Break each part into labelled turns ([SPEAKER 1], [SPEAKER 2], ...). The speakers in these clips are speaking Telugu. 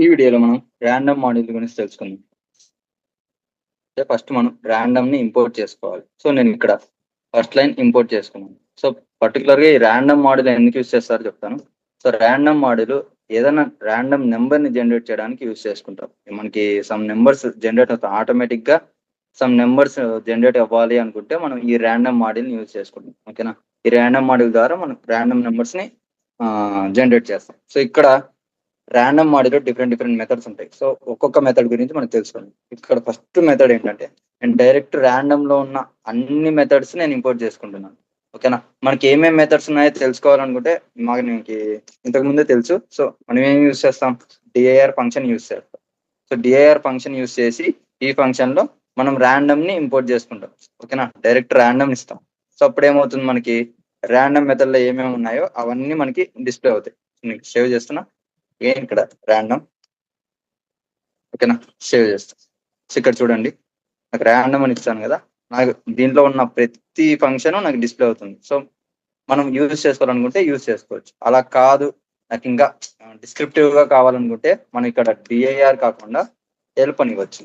[SPEAKER 1] ఈ వీడియోలో మనం ర్యాండమ్ మాడ్యూల్ గురించి తెలుసుకుందాం. అంటే ఫస్ట్ మనం ర్యాండమ్ని ఇంపోర్ట్ చేసుకోవాలి. సో నేను ఇక్కడ ఫస్ట్ లైన్ ఇంపోర్ట్ చేసుకున్నాను. సో పర్టికులర్గా ఈ ర్యాండమ్ మాడ్యూల్ ఎందుకు యూస్ చేస్తారో చెప్తాను. సో ర్యాండమ్ మాడ్యూల్ ఏదైనా ర్యాండమ్ నెంబర్ని జనరేట్ చేయడానికి యూస్ చేసుకుంటాం. మనకి సమ్ నెంబర్స్ జనరేట్ అవుతాయి. ఆటోమేటిక్గా సమ్ నెంబర్స్ జనరేట్ అవ్వాలి అనుకుంటే మనం ఈ ర్యాండమ్ మాడ్యూల్ని యూస్ చేసుకుంటాం. ఓకేనా ఈ ర్యాండమ్ మాడ్యూల్ ద్వారా మనం ర్యాండమ్ నెంబర్స్ని జనరేట్ చేస్తాం. సో ఇక్కడ ర్యాండమ్ మాడిలో డిఫరెంట్ డిఫరెంట్ మెథడ్స్ ఉంటాయి. సో ఒక్కొక్క మెథడ్ గురించి మనం తెలుసుకోండి. ఇక్కడ ఫస్ట్ మెథడ్ ఏంటంటే నేను డైరెక్ట్ ర్యాండమ్లో ఉన్న అన్ని మెథడ్స్ నేను ఇంపోర్ట్ చేసుకుంటున్నాను. ఓకేనా మనకి ఏమేమి మెథడ్స్ ఉన్నాయో తెలుసుకోవాలనుకుంటే మాకు నీకు ఇంతకు ముందే తెలుసు. సో మనం ఏం యూస్ చేస్తాం? డిఐఆర్ ఫంక్షన్ యూస్ చేస్తాం. సో డిఐఆర్ ఫంక్షన్ యూస్ చేసి ఈ ఫంక్షన్లో మనం ర్యాండమ్ని ఇంపోర్ట్ చేసుకుంటాం. ఓకేనా డైరెక్ట్ ర్యాండమ్ ఇస్తాం. సో అప్పుడు ఏమవుతుంది మనకి? ర్యాండమ్ మెథడ్లో ఏమేమి ఉన్నాయో అవన్నీ మనకి డిస్ప్లే అవుతాయి. నీకు సేవ్ చేస్తున్నా. ఏం ఇక్కడ ర్యాండమ్ ఓకేనా? సేవ్ చేస్తాను ఇక్కడ చూడండి. నాకు ర్యాండమ్ అని ఇచ్చాను కదా. నాకు దీంట్లో ఉన్న ప్రతి ఫంక్షన్ నాకు డిస్ప్లే అవుతుంది. సో మనం యూజ్ చేసుకోవాలనుకుంటే యూజ్ చేసుకోవచ్చు. అలా కాదు. నాకు ఇంకా డిస్క్రిప్టివ్గా కావాలనుకుంటే మనం ఇక్కడ డిఐఆర్ కాకుండా హెల్ప్ అని ఇవ్వచ్చు.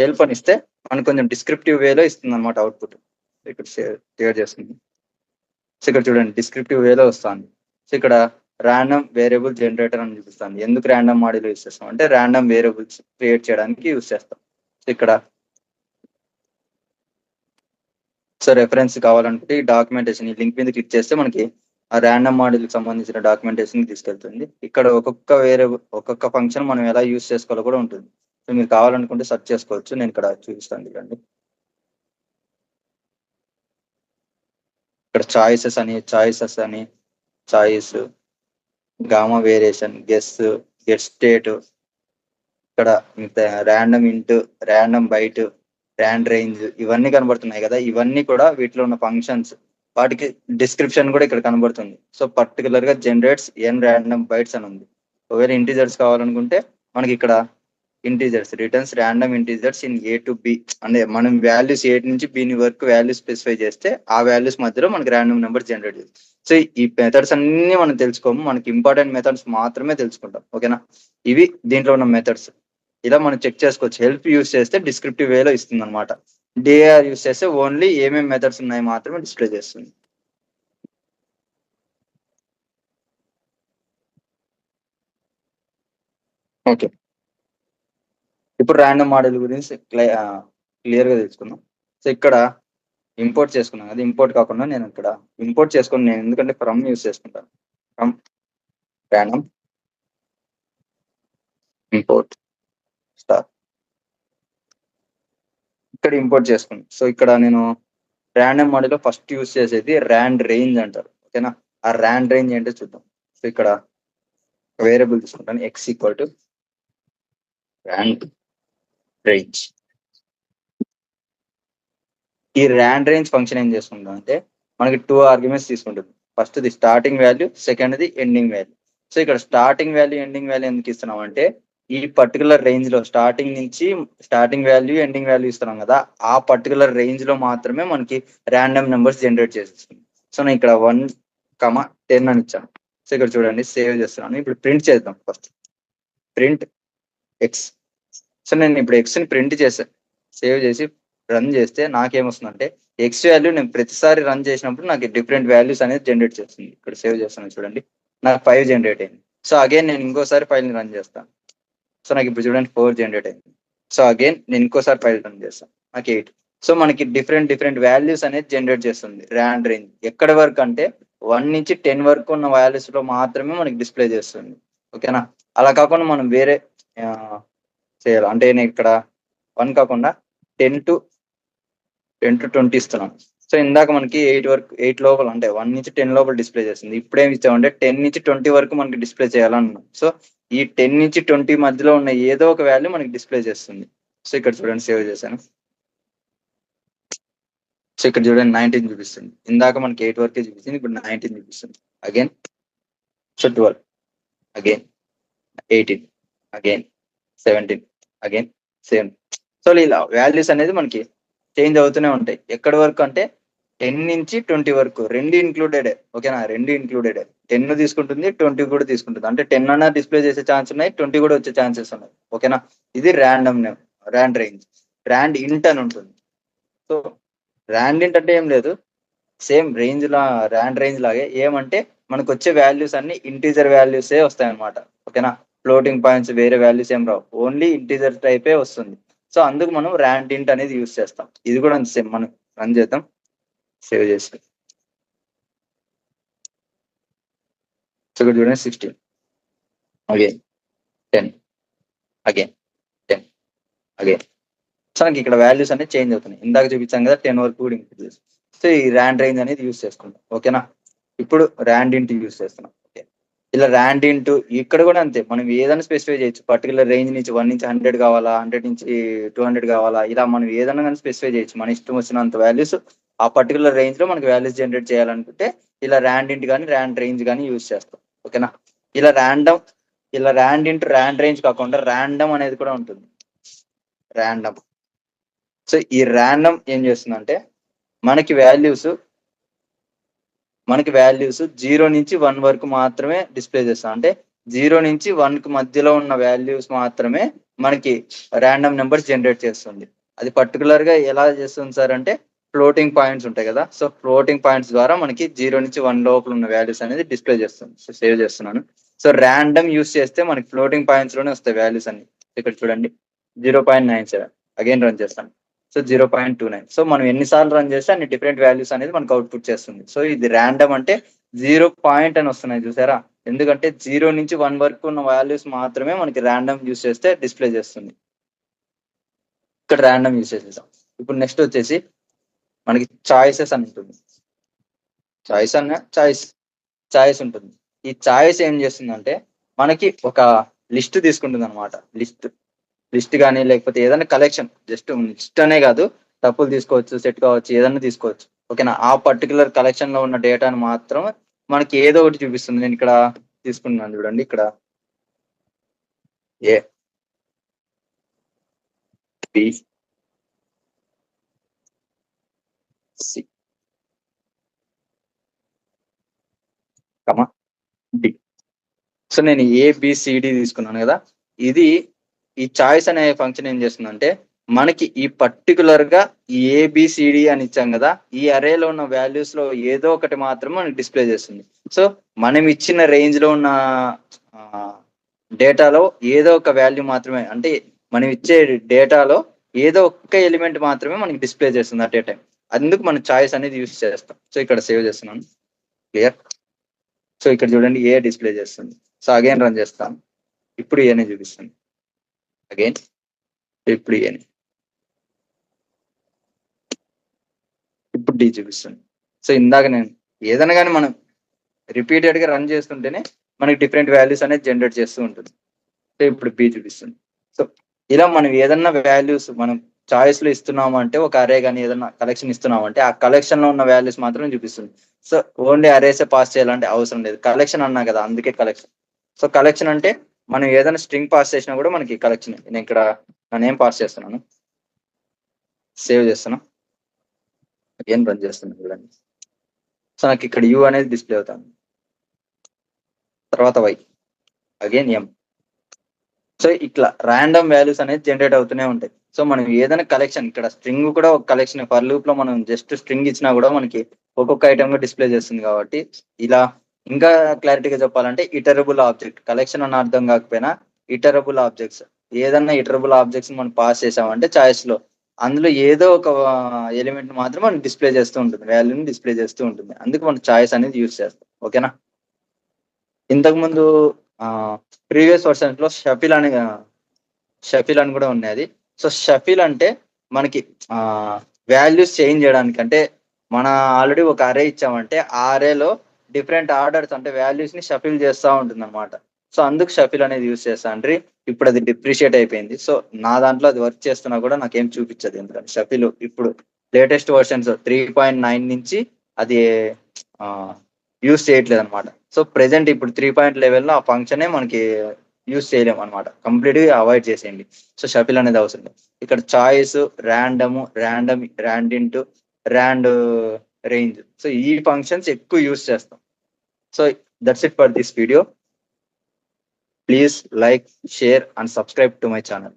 [SPEAKER 1] హెల్ప్ అని ఇస్తే మనకు కొంచెం డిస్క్రిప్టివ్ వేలో ఇస్తుంది అనమాట అవుట్పుట్ ఇక్కడ షేర్ చేస్తుంది సో ఇక్కడ చూడండి. డిస్క్రిప్టివ్ వేలో వస్తుంది. సో ఇక్కడ ర్యాండమ్ వేరియబుల్ జనరేటర్ అని చూపిస్తాను. ఎందుకు ర్యాండమ్ మాడ్యూల్ యూస్ చేస్తాం? అంటే ర్యాండమ్ వేరియబుల్స్ క్రియేట్ చేయడానికి యూస్ చేస్తాం. ఇక్కడ సో రెఫరెన్స్ కావాలనుకుంటే ఈ డాక్యుమెంటేషన్ ఈ లింక్ మీద క్లిక్ చేస్తే మనకి ఆ ర్యాండమ్ మాడ్యూల్కి సంబంధించిన డాక్యుమెంటేషన్ తీసుకెళ్తుంది. ఇక్కడ ఒక్కొక్క వేరే ఒక్కొక్క ఫంక్షన్ మనం ఎలా యూస్ చేసుకోవాలో కూడా ఉంటుంది. సో మీరు కావాలనుకుంటే సెర్చ్ చేసుకోవచ్చు. నేను ఇక్కడ చూపిస్తాను చూడండి. ఇక్కడ చాయిసెస్ అని చాయిసెస్ అని choice gamma variation gauss get state ఇక్కడ random int random byte rand range ఇవన్నీ కనబడుతున్నాయి కదా. ఇవన్నీ కూడా వీటిలో ఉన్న ఫంక్షన్స్ వాటికి డిస్క్రిప్షన్ కూడా ఇక్కడ కనబడుతుంది. సో పర్టికులర్గా జనరేట్స్ ఎన్ ర్యాండమ్ బైట్స్ అని ఉంది. ఒకవేళ ఇంటీజర్స్ కావాలనుకుంటే మనకి ఇక్కడ integers returns random integers in A to B అంటే మనం వాల్యూస్ ఏ నుంచి బిని వరకు వాల్యూస్ స్పెసిఫై చేస్తే ఆ వాల్యూస్ మధ్యలో మనకి ర్యాండమ్ నెంబర్ జనరేట్ చేస్తుంది. సో ఈ మెథడ్స్ అన్ని మనం తెలుసుకోము. మనకి ఇంపార్టెంట్ మెథడ్స్ మాత్రమే తెలుసుకుంటాం. ఓకేనా ఇవి దీంట్లో ఉన్న మెథడ్స్ ఇలా మనం చెక్ చేసుకోవచ్చు. హెల్ప్ యూస్ చేస్తే డిస్క్రిప్టివ్ వేలో ఇస్తుంది అనమాట డిఆర్ యూస్ చేస్తే ఓన్లీ ఏమేమి మెథడ్స్ ఉన్నాయి మాత్రమే డిస్ప్లే చేస్తుంది. ఓకే ఇప్పుడు ర్యాండమ్ మోడల్ గురించి క్లియర్గా తెలుసుకుందాం. సో ఇక్కడ ఇంపోర్ట్ చేసుకున్నాను అది ఇంపోర్ట్ కాకుండా నేను ఇక్కడ ఇంపోర్ట్ చేసుకుని నేను ఎందుకంటే ఫ్రమ్ యూస్ చేసుకుంటాను. ఫ్రమ్ ర్యాండమ్ ఇంపోర్ట్ స్టార్ ఇక్కడ ఇంపోర్ట్ చేసుకున్నాను సో ఇక్కడ నేను ర్యాండమ్ మోడల్లో ఫస్ట్ యూస్ చేసేది ర్యాండ్ రేంజ్ అంటారు. ఓకేనా ఆ ర్యాండ్ రేంజ్ ఏంటో చూద్దాం. సో ఇక్కడ వేరియబుల్ తీసుకుంటాను. X equal to rand range ఈ ర్యాండ్ రేంజ్ ఫంక్షన్ ఏం చేసుకుంటాం అంటే మనకి టూ ఆర్గ్యుమెంట్స్ తీసుకుంటుంది. First the starting value second the ending value so ఇక్కడ స్టార్టింగ్ వాల్యూ ఎండింగ్ వాల్యూ ఎందుకు ఇస్తున్నాం అంటే ఈ పర్టికులర్ రేంజ్లో స్టార్టింగ్ నుంచి స్టార్టింగ్ వాల్యూ ఎండింగ్ వాల్యూ ఇస్తున్నాం కదా ఆ పర్టికులర్ రేంజ్లో మాత్రమే మనకి ర్యాండమ్ నెంబర్స్ జనరేట్ చేసేస్తుంది. సో నేను ఇక్కడ వన్ కమా టెన్ అని ఇచ్చాను. సో ఇక్కడ చూడండి సేవ్ చేస్తున్నాను. ఇప్పుడు ప్రింట్ చేద్దాం ఫస్ట్ ప్రింట్ ఎక్స్ సో నేను ఇప్పుడు ఎక్స్ని ప్రింట్ చేశాను సేవ్ చేసి రన్ చేస్తే నాకేమొస్తుందంటే ఎక్స్ వాల్యూ నేను ప్రతిసారి రన్ చేసినప్పుడు నాకు డిఫరెంట్ వాల్యూస్ అనేది జనరేట్ చేస్తుంది. ఇక్కడ సేవ్ చేస్తాను చూడండి. నాకు ఫైవ్ జనరేట్ అయింది. సో అగైన్ నేను ఇంకోసారి ఫైల్ని రన్ చేస్తాను సో నాకు ఇప్పుడు చూడండి ఫోర్ జనరేట్ అయింది. సో అగైన్ నేను ఇంకోసారి ఫైల్ రన్ చేస్తాను నాకు ఎయిట్ సో మనకి డిఫరెంట్ డిఫరెంట్ వాల్యూస్ అనేది జనరేట్ చేస్తుంది. ర్యాండ్ రేంజ్ ఎక్కడి వరకు అంటే వన్ నుంచి టెన్ వరకు ఉన్న వాల్యూస్లో మాత్రమే మనకి డిస్ప్లే చేస్తుంది. ఓకేనా అలా కాకుండా మనం వేరే చేయాలి. అంటే నేను ఇక్కడ వన్ కాకుండా ten to ten to twenty ఇస్తున్నాను. సో ఇందాక మనకి ఎయిట్ వరకు ఎయిట్ లోపల అంటే వన్ నుంచి టెన్ లోపల డిస్ప్లే చేస్తుంది ఇప్పుడు ఏమి ఇచ్చామంటే టెన్ నుంచి ట్వంటీ వరకు మనకి డిస్ప్లే చేయాలన్నాం. సో ఈ టెన్ నుంచి ట్వంటీ మధ్యలో ఉన్న ఏదో ఒక వాల్యూ మనకి డిస్ప్లే చేస్తుంది. సో ఇక్కడ చూడండి సేవ్ చేశాను. సో ఇక్కడ చూడండి నైన్టీన్ చూపిస్తుంది. ఇందాక మనకి ఎయిట్ వరకే చూపిస్తుంది ఇప్పుడు నైన్టీన్ చూపిస్తుంది. Again so twelve again eighteen again seventeen again same so ఇలా వాల్యూస్ అనేది మనకి చేంజ్ అవుతూనే ఉంటాయి. ఎక్కడి వరకు అంటే టెన్ నుంచి ట్వంటీ వరకు రెండు ఇంక్లూడెడ్ ఓకేనా రెండు ఇంక్లూడెడ్ టెన్ తీసుకుంటుంది ట్వంటీ కూడా తీసుకుంటుంది. అంటే టెన్ అన్న డిస్ప్లే చేసే ఛాన్స్ ఉన్నాయి ట్వంటీ కూడా వచ్చే ఛాన్సెస్ ఉన్నాయి. ఓకేనా ఇది random rand range rand int అని ఉంటుంది. సో ర్యాండ్ ఇంట్ అంటే ఏం లేదు. సేమ్ రేంజ్ లా ర్యాండ్ రేంజ్ లాగే. ఏమంటే మనకు వచ్చే వాల్యూస్ అన్ని ఇంటీజర్ వాల్యూసే వస్తాయి అనమాట ఓకేనా ఫ్లోటింగ్ పాయింట్స్ వేరే వాల్యూస్ ఏం రావు. ఓన్లీ ఇంటీజర్ టైపే వస్తుంది. సో అందుకు మనం ర్యాండ్ ఇంట్ అనేది యూస్ చేస్తాం. ఇది కూడా సేమ్. మనం రన్ చేద్దాం. సేవ్ చేస్తాం. సో ఇక్కడ చూడండి sixteen again ten again ten again so నాకు ఇక్కడ వాల్యూస్ అనేది చేంజ్ అవుతున్నాయి. ఇందాక చూపించాం కదా టెన్ వరకు కూడా ఇంక్రీజ్ సో ఈ ర్యాండ్ రేంజ్ అనేది యూస్ చేసుకుంటాం ఓకేనా ఇప్పుడు ర్యాండ్ ఇంటి యూస్ చేస్తున్నాం. ఇలా ర్యాండ్ ఇంటూ ఇక్కడ కూడా అంతే. మనం ఏదైనా స్పెసిఫై చేయొచ్చు. పర్టికులర్ రేంజ్ నుంచి వన్ నుంచి హండ్రెడ్ కావాలా? హండ్రెడ్ నుంచి టూ హండ్రెడ్ కావాలా? ఇలా మనం ఏదైనా కానీ స్పెసిఫై చేయొచ్చు. మన ఇష్టం వచ్చినంత వాల్యూస్ ఆ పర్టికులర్ రేంజ్లో మనకి వాల్యూస్ జనరేట్ చేయాలనుకుంటే ఇలా ర్యాండ్ ఇంట్ కానీ ర్యాండ్ రేంజ్ కానీ యూస్ చేస్తాం. ఓకేనా ఇలా ర్యాండమ్ ఇలా ర్యాండ్ ఇంటూ ర్యాండ్ రేంజ్ కాకుండా ర్యాండమ్ అనేది కూడా ఉంటుంది. ర్యాండమ్ సో ఈ ర్యాండమ్ ఏం చేస్తుందంటే మనకి వాల్యూస్ మనకి వాల్యూస్ జీరో నుంచి వన్ వరకు మాత్రమే డిస్ప్లే చేస్తాం. అంటే జీరో నుంచి వన్కి మధ్యలో ఉన్న వాల్యూస్ మాత్రమే మనకి ర్యాండమ్ నెంబర్స్ జనరేట్ చేస్తుంది. అది పర్టికులర్గా ఎలా చేస్తుంది సార్ అంటే ఫ్లోటింగ్ పాయింట్స్ ఉంటాయి కదా. సో ఫ్లోటింగ్ పాయింట్స్ ద్వారా మనకి జీరో నుంచి వన్ లోపల ఉన్న వాల్యూస్ అనేది డిస్ప్లే చేస్తుంది. సో సేవ్ చేస్తున్నాను. సో ర్యాండమ్ యూస్ చేస్తే మనకి ఫ్లోటింగ్ పాయింట్స్లోనే వస్తాయి వాల్యూస్ అన్ని. ఇక్కడ చూడండి. Zero point nine seven again run చేస్తాను. So zero point two nine. So మనం ఎన్నిసార్లు రన్ చేస్తే అన్ని డిఫరెంట్ వాల్యూస్ అనేది మనకు అవుట్పుట్ చేస్తుంది. సో ఇది ర్యాండమ్ అంటే జీరో పాయింట్ అని వస్తున్నాయి చూసారా? ఎందుకంటే జీరో నుంచి వన్ వరకు ఉన్న వాల్యూస్ మాత్రమే మనకి ర్యాండమ్ యూస్ చేస్తే డిస్ప్లే చేస్తుంది. ఇక్కడ ర్యాండమ్ యూస్ చేసేసాం ఇప్పుడు నెక్స్ట్ వచ్చేసి మనకి చాయిసెస్ అని ఉంటుంది. చాయిస్ అన్న చాయిస్ చాయిస్ ఉంటుంది. ఈ చాయిస్ ఏం చేస్తుందంటే మనకి ఒక లిస్ట్ తీసుకుంటుంది అనమాట లిస్ట్ లిస్ట్ కానీ లేకపోతే ఏదైనా కలెక్షన్ జస్ట్ లిస్ట్ అనే కాదు తప్పులు తీసుకోవచ్చు సెట్ కావచ్చు ఏదైనా తీసుకోవచ్చు. ఓకేనా? ఆ పర్టికులర్ కలెక్షన్లో ఉన్న డేటాను మాత్రం మనకి ఏదో ఒకటి చూపిస్తుంది. నేను ఇక్కడ తీసుకుంటున్నాను చూడండి ఇక్కడ. A. B. C. Comma. D. So నేను ఏబిసిడి తీసుకున్నాను కదా? ఇది ఈ చాయిస్ అనే ఫంక్షన్ ఏం చేస్తుందంటే మనకి ఈ పర్టికులర్గా ఈ ఏబిసిడి అని ఇచ్చాం కదా ఈ అరేలో ఉన్న వాల్యూస్లో ఏదో ఒకటి మాత్రమే మనకి డిస్ప్లే చేస్తుంది. సో మనం ఇచ్చిన రేంజ్లో ఉన్న డేటాలో ఏదో ఒక వాల్యూ మాత్రమే అంటే మనం ఇచ్చే డేటాలో ఏదో ఒక్క ఎలిమెంట్ మాత్రమే మనకి డిస్ప్లే చేస్తుంది అట్ ఏ టైం అందుకు మనం చాయిస్ అనేది యూస్ చేస్తాం. సో ఇక్కడ సేవ్ చేస్తున్నాను. క్లియర్ సో ఇక్కడ చూడండి ఏ డిస్ప్లే చేస్తుంది. సో అగైన్ రన్ చేస్తాను. ఇప్పుడు ఏనే చూపిస్తుంది అగైన్ ఇప్పుడు అని. ఇప్పుడు డి చూపిస్తుంది. సో ఇందాక నేను ఏదైనా కానీ మనం రిపీటెడ్గా రన్ చేస్తుంటేనే మనకి డిఫరెంట్ వాల్యూస్ అనేది జనరేట్ చేస్తూ ఉంటుంది. సో ఇప్పుడు బి చూపిస్తుంది. సో ఇలా మనం ఏదన్నా వాల్యూస్ మనం చాయిస్లో ఇస్తున్నాము అంటే ఒక అరే కానీ ఏదన్నా కలెక్షన్ ఇస్తున్నాము అంటే ఆ కలెక్షన్లో ఉన్న వాల్యూస్ మాత్రం చూపిస్తుంది. సో ఓన్లీ అరేసే పాస్ చేయాలంటే అవసరం లేదు. కలెక్షన్ అన్నా కదా అందుకే కలెక్షన్ సో కలెక్షన్ అంటే మనం ఏదైనా స్ట్రింగ్ పాస్ చేసినా కూడా మనకి కలెక్షన్ నేను ఇక్కడ నా నేమ్ పాస్ చేస్తున్నాను. సేవ్ చేస్తున్నా. ఏం రన్ చేస్తున్నాను చూడండి. సో నాకు ఇక్కడ యూ అనేది డిస్ప్లే అవుతుంది. తర్వాత వై అగైన్ ఎం సో ఇట్లా ర్యాండమ్ వాల్యూస్ అనేది జనరేట్ అవుతూనే ఉంటాయి. సో మనం ఏదైనా కలెక్షన్ ఇక్కడ స్ట్రింగ్ కూడా ఒక కలెక్షన్ ఫర్ లూప్లో మనం జస్ట్ స్ట్రింగ్ ఇచ్చినా కూడా మనకి ఒక్కొక్క ఐటమ్గా డిస్ప్లే చేస్తుంది కాబట్టి ఇలా ఇంకా క్లారిటీగా చెప్పాలంటే ఇటరబుల్ ఆబ్జెక్ట్ కలెక్షన్ అని అర్థం కాకపోయినా ఇటరబుల్ ఆబ్జెక్ట్స్ ఏదన్నా ఇటరబుల్ ఆబ్జెక్ట్స్ మనం పాస్ చేసామంటే చాయిస్లో. అందులో ఏదో ఒక ఎలిమెంట్ మాత్రం మనం డిస్ప్లే చేస్తూ ఉంటుంది. వాల్యూని డిస్ప్లే చేస్తూ ఉంటుంది. అందుకు మనం చాయిస్ అనేది యూస్ చేస్తాం. ఓకేనా ఇంతకు ముందు ప్రీవియస్ వర్షన్స్లో షఫిల్ అని షఫిల్ అని కూడా ఉన్నది సో షఫిల్ అంటే మనకి వాల్యూస్ చేంజ్ చేయడానికి అంటే మన ఆల్రెడీ ఒక అరే ఇచ్చామంటే ఆ అరేలో డిఫరెంట్ ఆర్డర్స్ అంటే వాల్యూస్ని షఫిల్ చేస్తూ ఉంటుంది అనమాట సో అందుకు షఫిల్ అనేది యూస్ చేస్తాండ్రి ఇప్పుడు అది డిప్రిషియేట్ అయిపోయింది. సో నా దాంట్లో అది వర్క్ చేస్తున్నా కూడా నాకేం చూపించదు. ఎందుకంటే షఫిల్ ఇప్పుడు latest versions three point nine నుంచి అది యూస్ చేయట్లేదు అనమాట సో ప్రెసెంట్ ఇప్పుడు త్రీ పాయింట్ లెవెల్లో ఆ ఫంక్షనే మనకి యూస్ చేయలేము అనమాట కంప్లీట్గా అవాయిడ్ చేసేయండి. సో షఫిల్ అనేది అవసరం లేదు. ఇక్కడ choice random random randint randrange so ఈ ఫంక్షన్స్ ఎక్కువ యూస్ చేస్తాం. So that's it for this video. Please like, share and subscribe to my channel.